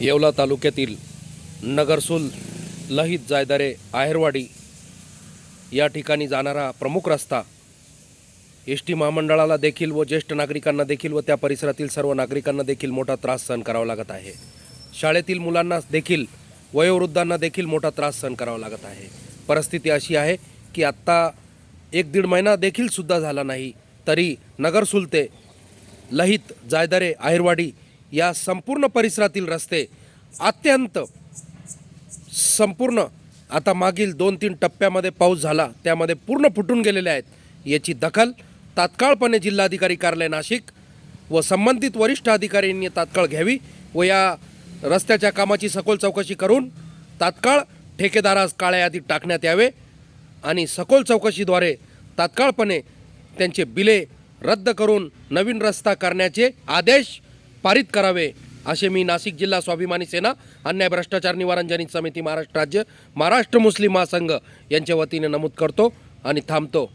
येवला तालुक्यातील नगरसूल लहित जायदारे आहेरवाडी या ठिकाणी जाणारा प्रमुख रस्ता एस टी महामंडळाला देखील व ज्येष्ठ नागरिकांना देखील व त्या परिसरातील सर्व नागरिकांना देखील मोठा त्रास सहन करावा लागत आहे. शाळेतील मुलांना देखील वयोवृद्धांना देखील मोठा त्रास सहन करावा लागत आहे. परिस्थिती अशी आहे की आत्ता एक दीड महिना देखील सुद्धा झाला नाही तरी नगरसुलते लहित जायदारे आहेरवाडी या संपूर्ण परिसरातील रस्ते अत्यंत संपूर्ण आता मागील दोन तीन टप्प्यामध्ये पाऊस झाला त्यामध्ये पूर्ण फुटून गेलेले आहेत. याची दखल तात्काळपणे जिल्हाधिकारी कार्यालय नाशिक व संबंधित वरिष्ठ अधिकाऱ्यांनी तात्काळ घ्यावी व या रस्त्याच्या कामाची सखोल चौकशी करून तात्काळ ठेकेदारास काळ्या यादीत टाकण्यात यावे आणि सखोल चौकशीद्वारे तात्काळपणे त्यांचे बिले रद्द करून नवीन रस्ता करण्याचे आदेश पारित करावे असे मी नाशिक जिल्हा स्वाभिमानी सेना अन्याय भ्रष्टाचार निवारण जनित समिती महाराष्ट्र राज्य महाराष्ट्र मुस्लिम महासंघ यांच्या वतीने नमूद करतो आणि थांबतो.